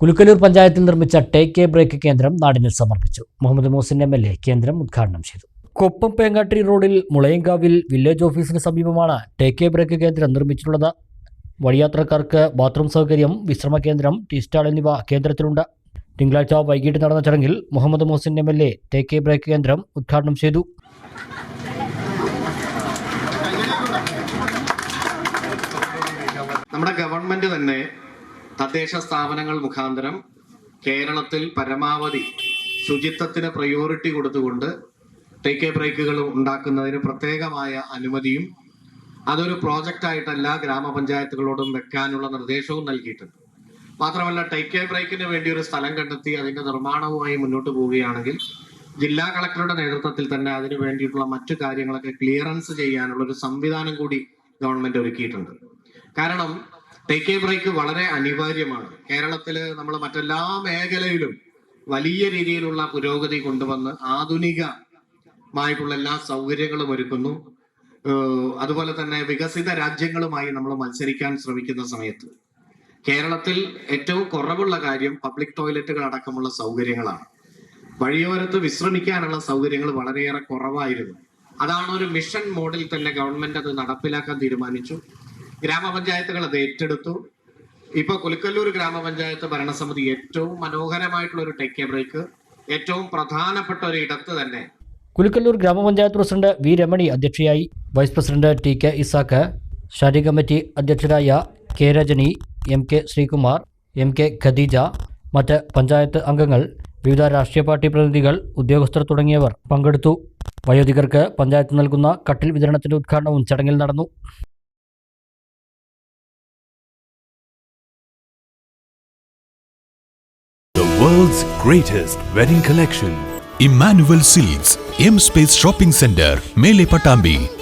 കുലുക്കലൂർ പഞ്ചായത്തിൽ നിർമ്മിച്ച take a break കേന്ദ്രം നാടിന് സമർപ്പിച്ചു. Muhammad Mohsin M L A കേന്ദ്രം ഉദ്ഘാടനം ചെയ്തു. കൊപ്പം പേങ്ങാട്ടി റോഡിൽ മുളയങ്കാവിൽ വില്ലേജ് ഓഫീസിന് സമീപമാണ് ടേക്ക് എ ബ്രേക്ക് കേന്ദ്രം നിർമ്മിച്ചിട്ടുള്ളത്. വഴിയാത്രക്കാർക്ക് ബാത്റൂം സൗകര്യം വിശ്രമ കേന്ദ്രം ടീ സ്റ്റാൾ എന്നിവ കേന്ദ്രത്തിലുണ്ട്. തിങ്കളാഴ്ച വൈകിട്ട് നടന്ന ചടങ്ങിൽ Muhammad Mohsin M L A take a break കേന്ദ്രം ഉദ്ഘാടനം ചെയ്തു. നമ്മുടെ ഗവൺമെന്റ് തന്നെ തദ്ദേശ സ്ഥാപനങ്ങൾ മുഖാന്തരം കേരളത്തിൽ പരമാവധി ശുചിത്വത്തിന് പ്രയോറിറ്റി കൊടുത്തുകൊണ്ട് ടേക്ക് എ ബ്രേക്കുകൾ ഉണ്ടാക്കുന്നതിന് പ്രത്യേകമായ അനുമതിയും അതൊരു പ്രോജക്റ്റ് ആയിട്ടല്ല ഗ്രാമപഞ്ചായത്തുകളോടും വെക്കാനുള്ള നിർദ്ദേശവും നൽകിയിട്ടുണ്ട്. മാത്രമല്ല ടേക്ക് എ ബ്രേക്കിന് വേണ്ടി ഒരു സ്ഥലം കണ്ടെത്തി അതിന്റെ നിർമ്മാണവുമായി മുന്നോട്ട് പോവുകയാണെങ്കിൽ ജില്ലാ കളക്ടറുടെ നേതൃത്വത്തിൽ തന്നെ അതിനു വേണ്ടിയിട്ടുള്ള മറ്റു കാര്യങ്ങളൊക്കെ ക്ലിയറൻസ് ചെയ്യാനുള്ള ഒരു സംവിധാനം കൂടി ഗവൺമെന്റ് ഒരുക്കിയിട്ടുണ്ട്. കാരണം ടേക്ക് എ ബ്രേക്ക് വളരെ അനിവാര്യമാണ്. കേരളത്തിൽ നമ്മൾ മറ്റെല്ലാ മേഖലയിലും വലിയ രീതിയിലുള്ള പുരോഗതി കൊണ്ടുവന്ന് ആധുനികമായിട്ടുള്ള എല്ലാ സൗകര്യങ്ങളും ഒരുക്കുന്നു. അതുപോലെ തന്നെ വികസിത രാജ്യങ്ങളുമായി നമ്മൾ മത്സരിക്കാൻ ശ്രമിക്കുന്ന സമയത്ത് കേരളത്തിൽ ഏറ്റവും കുറവുള്ള കാര്യം പബ്ലിക് ടോയ്ലറ്റുകൾ അടക്കമുള്ള സൗകര്യങ്ങളാണ്. വഴിയോരത്ത് വിശ്രമിക്കാനുള്ള സൗകര്യങ്ങൾ വളരെയേറെ കുറവായിരുന്നു. അതാണ് ഒരു മിഷൻ മോഡിൽ തന്നെ ഗവൺമെന്റ് അത് നടപ്പിലാക്കാൻ തീരുമാനിച്ചു. ഗ്രാമപഞ്ചായത്തുകൾ അത് ഏറ്റെടുത്തു. ഇപ്പൊ കുലുക്കല്ലൂർ ഗ്രാമപഞ്ചായത്ത് ഭരണസമിതി ഏറ്റവും മനോഹരമായിട്ടുള്ള ഒരു ടേക്ക് ബ്രേക്ക്. ഏറ്റവും പ്രധാനപ്പെട്ട ഒരു ഇടത്ത് തന്നെ കുലുക്കല്ലൂർ ഗ്രാമപഞ്ചായത്ത് പ്രസിഡന്റ് വി രമണി അധ്യക്ഷയായി. Vice president T K Isaac standing committee അധ്യക്ഷരായ K Rajani M K Sreekumar M K Khadeeja മറ്റ് പഞ്ചായത്ത് അംഗങ്ങൾ വിവിധ രാഷ്ട്രീയ പാർട്ടി പ്രതിനിധികൾ ഉദ്യോഗസ്ഥർ തുടങ്ങിയവർ പങ്കെടുത്തു. വയോധികർക്ക് പഞ്ചായത്ത് നൽകുന്ന കട്ടിൽ വിതരണത്തിന്റെ ഉദ്ഘാടനവും ചടങ്ങിൽ നടന്നു. world's greatest wedding collection. Emmanuel Seals, M Space Shopping Center, Melepatambi.